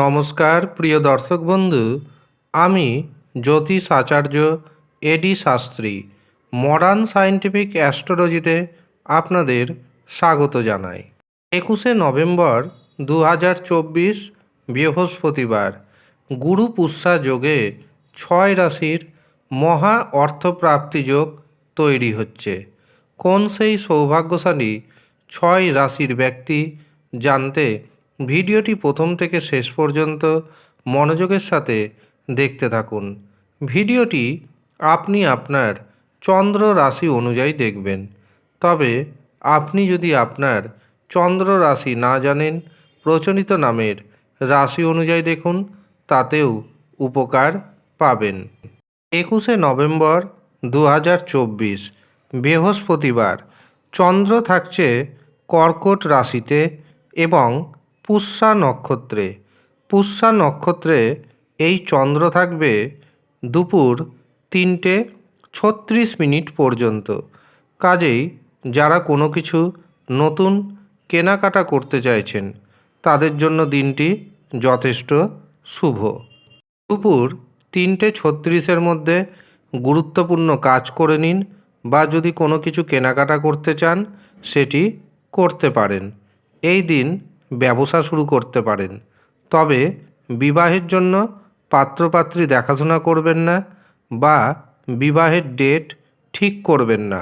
নমস্কার, প্রিয় দর্শক বন্ধু। আমি Jyotish Acharya A D Shastri. Modern scientific অ্যাস্ট্রোলজিতে আপনাদের স্বাগত জানাই। একুশে নভেম্বর দু হাজার চব্বিশ, বৃহস্পতিবার। গুরু পুষ্যা যোগে ছয় রাশির মহা অর্থপ্রাপ্তি যোগ তৈরি হচ্ছে। কোন সেই সৌভাগ্যশালী ছয় রাশির ব্যক্তি জানতে ভিডিওটি প্রথম থেকে শেষ পর্যন্ত মনোযোগের সাথে দেখতে থাকুন। ভিডিওটি আপনি আপনার চন্দ্র রাশি অনুযায়ী দেখবেন। তবে আপনি যদি আপনার চন্দ্র রাশি না জানেন, প্রচলিত নামের রাশি অনুযায়ী দেখুন, তাতেও উপকার পাবেন। একুশে নভেম্বর দু হাজার চব্বিশ, বৃহস্পতিবার, চন্দ্র থাকছে কর্কট রাশিতে এবং পুষ্যা নক্ষত্রে। পুষ্যা নক্ষত্রে এই চন্দ্র থাকবে দুপুর তিনটে ছত্রিশ মিনিট পর্যন্ত। কাজেই যারা কোনো কিছু নতুন কেনাকাটা করতে চাইছেন, তাদের জন্য দিনটি যথেষ্ট শুভ। দুপুর তিনটে ছত্রিশের মধ্যে গুরুত্বপূর্ণ কাজ করে নিন বা যদি কোনো কিছু কেনাকাটা করতে চান, সেটি করতে পারেন। এই দিন ব্যবসা শুরু করতে পারেন। তবে বিবাহের জন্য পাত্রপাত্রী দেখাশোনা করবেন না বা বিবাহের ডেট ঠিক করবেন না।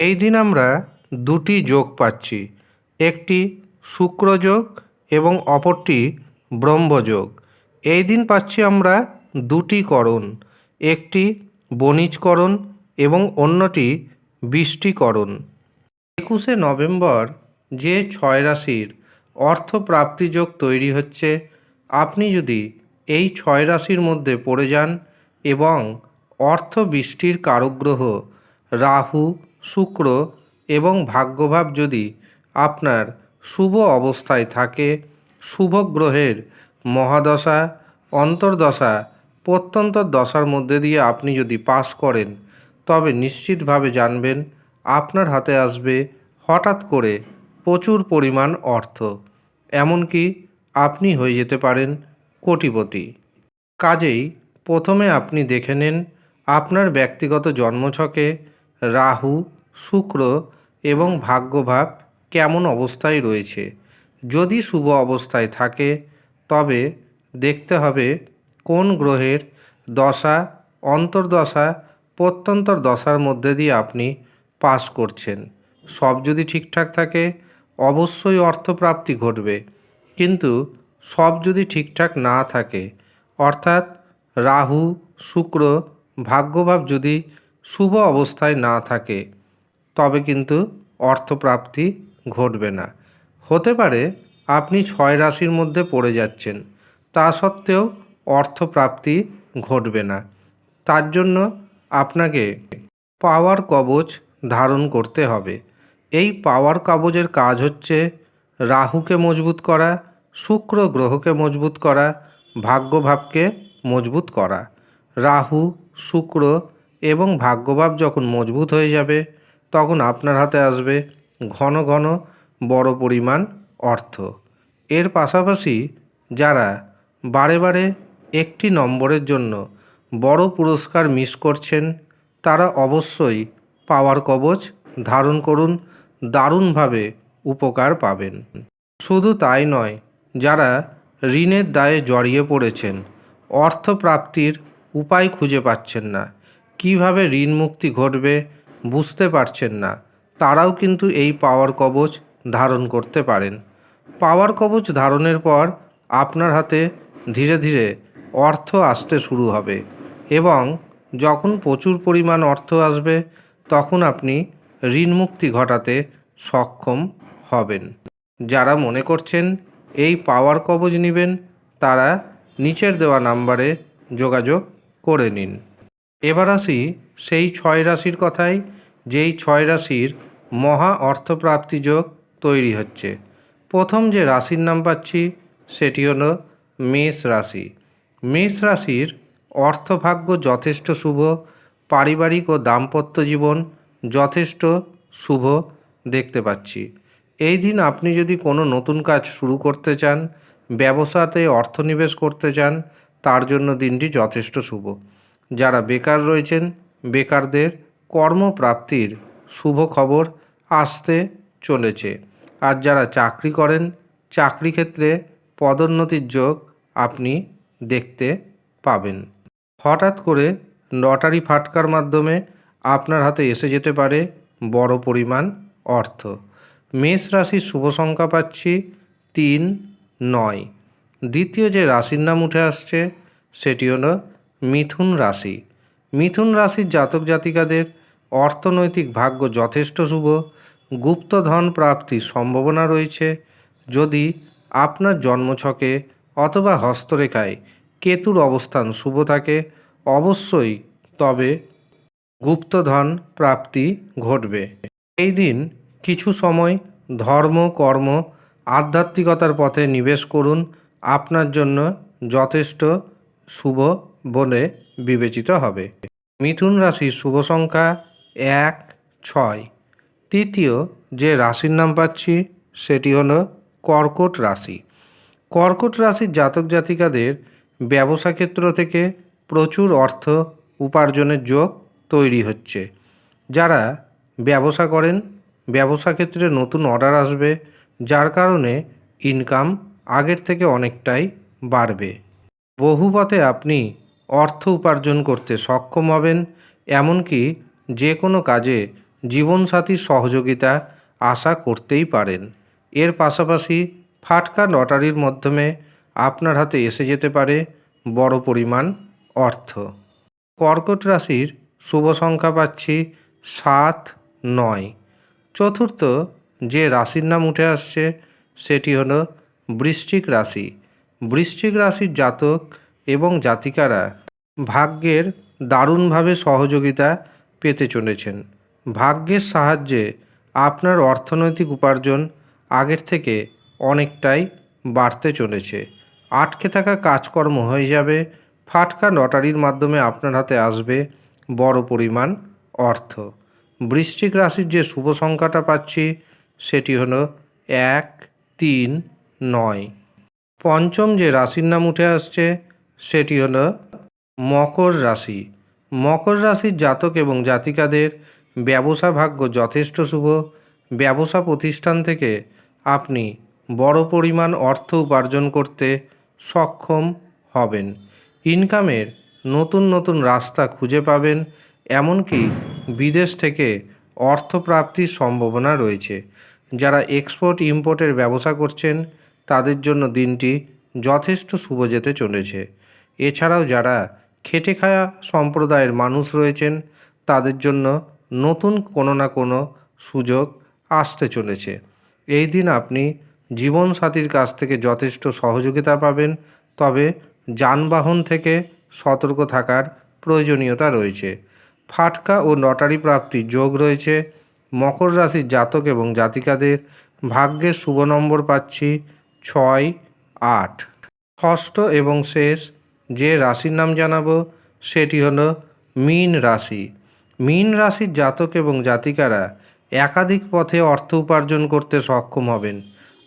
এই দিন আমরা দুটি যোগ পাচ্ছি, একটি শুক্রযোগ এবং অপরটি ব্রহ্মযোগ এই দিন পাচ্ছি আমরা দুটি করণ, একটি বণিজকরণ এবং অন্যটি বৃষ্টিকরণ একুশে নভেম্বর যে ছয় রাশির অর্থপ্রাপ্তি যোগ তৈরি হচ্ছে। আপনি যদি এই ছয় রাশির মধ্যে পড়ে যান এবং অর্থ বৃষ্টির কারগ্রহ, রাহু, শুক্র এবং ভাগ্যভাব যদি আপনার শুভ অবস্থায় থাকে, শুভ গ্রহের মহাদশা, অন্তর্দশা প্রত্যন্তর দশার মধ্যে দিয়ে আপনি যদি পাস করেন, তবে নিশ্চিতভাবে জানবেন আপনার হাতে আসবে হঠাৎ করে প্রচুর পরিমাণ অর্থ, এমনকি আপনি হয়ে যেতে পারেন কোটিপতি। কাজেই প্রথমে আপনি দেখে নেন আপনার ব্যক্তিগত জন্মছকে রাহু, শুক্র এবং ভাগ্যভাব কেমন অবস্থায় রয়েছে। যদি শুভ অবস্থায় থাকে, তবে দেখতে হবে কোন গ্রহের দশা, অন্তর্দশা, প্রত্যন্তর দশার মধ্যে দিয়ে আপনি পাস করছেন। সব যদি ঠিকঠাক থাকে অবশ্যই অর্থপ্রাপ্তি ঘটবে। কিন্তু সব যদি ঠিকঠাক না থাকে, অর্থাৎ রাহু, শুক্র, ভাগ্যভাব যদি শুভ অবস্থায় না থাকে, তবে কিন্তু অর্থপ্রাপ্তি ঘটবে না। হতে পারে আপনি ছয় রাশির মধ্যে পড়ে যাচ্ছেন, তা সত্ত্বেও অর্থপ্রাপ্তি ঘটবে না। তার জন্য আপনাকে পাওয়ার কবচ ধারণ করতে হবে। এই পাওয়ার কবচের কাজ হচ্ছে রাহুকে মজবুত করা, শুক্র গ্রহকে মজবুত করা, ভাগ্যভাবকে মজবুত করা। রাহু, শুক্র এবং ভাগ্যভাব যখন মজবুত হয়ে যাবে, তখন আপনার হাতে আসবে ঘন ঘন বড় পরিমাণ অর্থ। এর পাশাপাশি যারা বারে বারে একটি নম্বরের জন্য বড় পুরস্কার মিস করছেন, তারা অবশ্যই পাওয়ার কবচ ধারণ করুন দারুণভাবে উপকার পাবেন। শুধু তাই নয়, যারা ঋণের দায়ে জড়িয়ে পড়েছেন, অর্থপ্রাপ্তির উপায় খুঁজে পাচ্ছেন না। কীভাবে ঋণ মুক্তি ঘটবে বুঝতে পারছেন না। তারাও কিন্তু এই পাওয়ার কবচ ধারণ করতে পারেন। পাওয়ার কবচ ধারণের পর আপনার হাতে ধীরে ধীরে অর্থ আসতে শুরু হবে এবং যখন প্রচুর পরিমাণ অর্থ আসবে, তখন আপনি ঋণ মুক্তি ঘটাতে সক্ষম হবেন। যারা মনে করছেন এই পাওয়ার কবজ নেবেন, তারা নিচের দেওয়া নাম্বারে যোগাযোগ করে নিন। এবার আসি সেই ছয় রাশির কথাই, যেই ছয় রাশির মহা অর্থপ্রাপ্তি যোগ তৈরি হচ্ছে। প্রথম যে রাশির নাম পাচ্ছি, সেটি হলো মেষ রাশি। মেষ রাশির অর্থভাগ্য যথেষ্ট শুভ, পারিবারিক ও দাম্পত্য জীবন যথেষ্ট শুভ দেখতে পাচ্ছি। এই দিন আপনি যদি কোনো নতুন কাজ শুরু করতে চান, ব্যবসাতে অর্থ নিবেশ করতে চান, তার জন্য দিনটি যথেষ্ট শুভ। যারা বেকার রয়েছেন, বেকারদের কর্মপ্রাপ্তির শুভ খবর আসতে চলেছে। আর যারা চাকরি করেন, চাকরি ক্ষেত্রে পদোন্নতির যোগ আপনি দেখতে পাবেন। হঠাৎ করে লটারি ফাটকার মাধ্যমে আপনার হাতে এসে যেতে পারে বড় পরিমাণ অর্থ। মেষ রাশির শুভ সংখ্যা পাচ্ছি তিন, নয়। দ্বিতীয় যে রাশির নাম উঠে আসছে, সেটি হলো মিথুন রাশি। মিথুন রাশির জাতক জাতিকাদের অর্থনৈতিক ভাগ্য যথেষ্ট শুভ। গুপ্তধন প্রাপ্তির সম্ভাবনা রয়েছে। যদি আপনার জন্মছকে অথবা হস্তরেখায় কেতুর অবস্থান শুভ থাকে, অবশ্যই তবে গুপ্তধন প্রাপ্তি ঘটবে। এই দিন কিছু সময় ধর্ম, কর্ম, আধ্যাত্মিকতার পথে নিবেশ করুন। আপনার জন্য যথেষ্ট শুভ বলে বিবেচিত হবে। মিথুন রাশির শুভ সংখ্যা এক, ছয়। তৃতীয় যে রাশির নাম পাচ্ছি, সেটি হলো কর্কট রাশি। কর্কট রাশির জাতক জাতিকাদের ব্যবসা ক্ষেত্র থেকে প্রচুর অর্থ উপার্জনের যোগ তৈরি হচ্ছে। যারা ব্যবসা করেন। ব্যবসা ক্ষেত্রে নতুন অর্ডার আসবে, যার কারণে ইনকাম আগের থেকে অনেকটাই বাড়বে। বহু পথে আপনি অর্থ উপার্জন করতে সক্ষম হবেন, এমনকি যে কোনো কাজে জীবনসাথীর সহযোগিতা আশা করতেই পারেন। এর পাশাপাশি ফাটকা লটারির মাধ্যমে আপনার হাতে এসে যেতে পারে বড় পরিমাণ অর্থ। কর্কট রাশির শুভ সংখ্যা পাচ্ছি সাত নয়। চতুর্থ, যে রাশির নাম উঠে আসছে, সেটি হলো বৃশ্চিক রাশি। বৃশ্চিক রাশির জাতক এবং জাতিকারা ভাগ্যের দারুণভাবে সহযোগিতা পেতে চলেছেন। ভাগ্যের সাহায্যে আপনার অর্থনৈতিক উপার্জন আগের থেকে অনেকটাই বাড়তে চলেছে। আটকে থাকা কাজকর্ম হয়ে যাবে, ফাটকা লটারির মাধ্যমে আপনার হাতে আসবে বড় পরিমাণ অর্থ। বৃশ্চিক রাশির যে শুভ সংখ্যাটা পাচ্ছি, সেটি হলো এক, তিন, নয়। পঞ্চম যে রাশির নাম উঠে আসছে, সেটি হলো মকর রাশি। মকর রাশির জাতক এবং জাতিকাদের ব্যবসা ভাগ্য যথেষ্ট শুভ। ব্যবসা প্রতিষ্ঠান থেকে আপনি বড় পরিমাণ অর্থ উপার্জন করতে সক্ষম হবেন। ইনকামের নতুন নতুন রাস্তা খুঁজে পাবেন। এমনকি বিদেশ থেকে অর্থ প্রাপ্তির সম্ভাবনা রয়েছে। যারা এক্সপোর্ট ইম্পোর্টের ব্যবসা করছেন, তাদের জন্য দিনটি যথেষ্ট শুভ যেতে চলেছে। এছাড়াও যারা খেটে খায়া সম্প্রদায়ের মানুষ রয়েছেন, তাদের জন্য নতুন কোনো না কোনো সুযোগ আসতে চলেছে। এই দিন আপনি জীবনসাথীর কাছ থেকে যথেষ্ট সহযোগিতা পাবেন, তবে যানবাহন থেকে সতর্ক থাকার প্রয়োজনীয়তা রয়েছে। ফাটকা ও লটারি প্রাপ্তির যোগ রয়েছে। মকর রাশির জাতক এবং জাতিকাদের ভাগ্যের শুভ নম্বর পাচ্ছি ছয়, আট। ষষ্ঠ এবং শেষ যে রাশির নাম জানাব সেটি হলো মীন রাশি। মীন রাশির জাতক এবং জাতিকারা একাধিক পথে অর্থ উপার্জন করতে সক্ষম হবেন।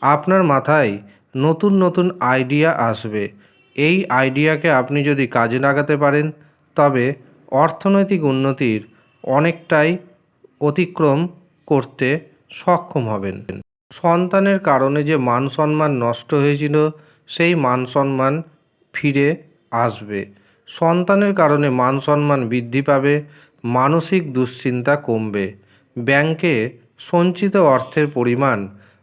আপনার মাথায় নতুন নতুন আইডিয়া আসবে। এই আইডিয়াকে আপনি যদি কাজে লাগাতে পারেন, তবে অর্থনৈতিক উন্নতির অনেকটাই অতিক্রম করতে সক্ষম হবেন। সন্তানের কারণে যে মান সম্মান নষ্ট হয়েছিল, সেই মান সম্মান ফিরে আসবে। সন্তানের কারণে মান সম্মান বৃদ্ধি পাবে, মানসিক দুশ্চিন্তা কমবে। ব্যাংকে সঞ্চিত অর্থের পরিমাণ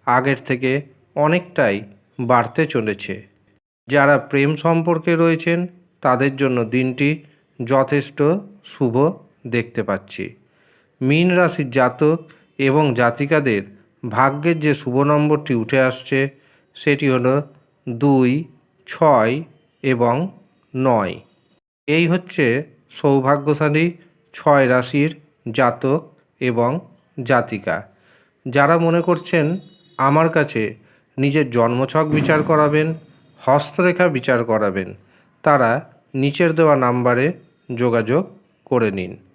আগের থেকে অনেকটাই বাড়তে চলেছে। যারা প্রেম সম্পর্কে রয়েছেন, তাদের জন্য দিনটি যথেষ্ট শুভ দেখতে পাচ্ছি। মীন রাশির জাতক এবং জাতিকাদের ভাগ্যের যে শুভ নম্বরটি উঠে আসছে, সেটি হলো দুই, ছয় এবং নয়। এই হচ্ছে সৌভাগ্যশালী ছয় রাশির জাতক এবং জাতিকা। যারা মনে করছেন, আমার কাছে নিজের জন্মছক বিচার করাবেন, হস্তরেখা বিচার করাবেন তারা নিচের দেওয়া নাম্বারে যোগাযোগ করে নিন।